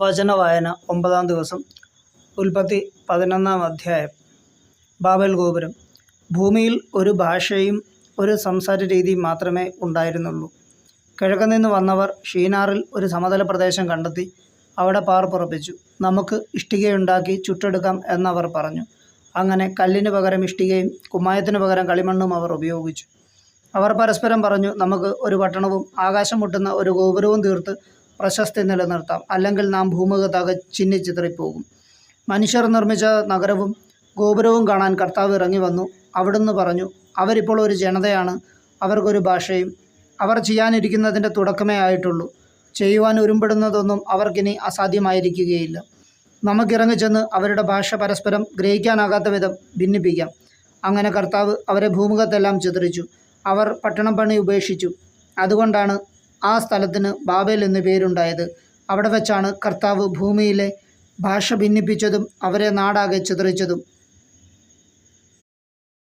വചനവായന ഒമ്പതാം ദിവസം ഉൽപ്പത്തി പതിനൊന്നാം അധ്യായം. ബാബൽ ഗോപുരം. ഭൂമിയിൽ ഒരു ഭാഷയും ഒരു സംസാര രീതിയും മാത്രമേ ഉണ്ടായിരുന്നുള്ളൂ. കിഴക്ക് നിന്ന് വന്നവർ ഷീനാറിൽ ഒരു സമതല പ്രദേശം കണ്ടെത്തി അവിടെ പാർപ്പുറപ്പിച്ചു നമുക്ക് ഇഷ്ടികയുണ്ടാക്കി ചുട്ടെടുക്കാം എന്നവർ പറഞ്ഞു. അങ്ങനെ കല്ലിന് പകരം ഇഷ്ടികയും കുമ്മായത്തിന് പകരം കളിമണ്ണും അവർ ഉപയോഗിച്ചു. അവർ പരസ്പരം പറഞ്ഞു നമുക്ക് ഒരു പട്ടണവും ആകാശം മുട്ടുന്ന ഒരു ഗോപുരവും തീർത്ത് പ്രശസ്തി നിലനിർത്താം. അല്ലെങ്കിൽ നാം ഭൂമുഖത്താകെ ചിന്നിച്ചിതറിപ്പോകും മനുഷ്യർ നിർമ്മിച്ച നഗരവും ഗോപുരവും കാണാൻ കർത്താവ് ഇറങ്ങി വന്നു. അവിടുന്ന് പറഞ്ഞു അവരിപ്പോൾ ഒരു ജനതയാണ്. അവർക്കൊരു ഭാഷയും അവർ ചെയ്യാനിരിക്കുന്നതിന്റെ തുടക്കമേ ആയിട്ടുള്ളൂ. ചെയ്യുവാൻ ഉരുമ്പെടുന്നതൊന്നും അവർക്കിനി അസാധ്യമായിരിക്കുകയില്ല. നമുക്കിറങ്ങിച്ചെന്ന് അവരുടെ ഭാഷ പരസ്പരം ഗ്രഹിക്കാനാകാത്ത വിധം ഭിന്നിപ്പിക്കാം. അങ്ങനെ കർത്താവ് അവരെ ഭൂമുഖത്തെല്ലാം ചിതറിച്ചു. അവർ പട്ടണം പണി ഉപേക്ഷിച്ചു. അതുകൊണ്ടാണ് ആ സ്ഥലത്തിന് ബാബേൽ എന്ന് പേരുണ്ടായത്. അവിടെ വെച്ചാണ് കർത്താവ് ഭൂമിയിലെ ഭാഷ ഭിന്നിപ്പിച്ചതും അവരെ നാടാകെ ചിതറിച്ചതും.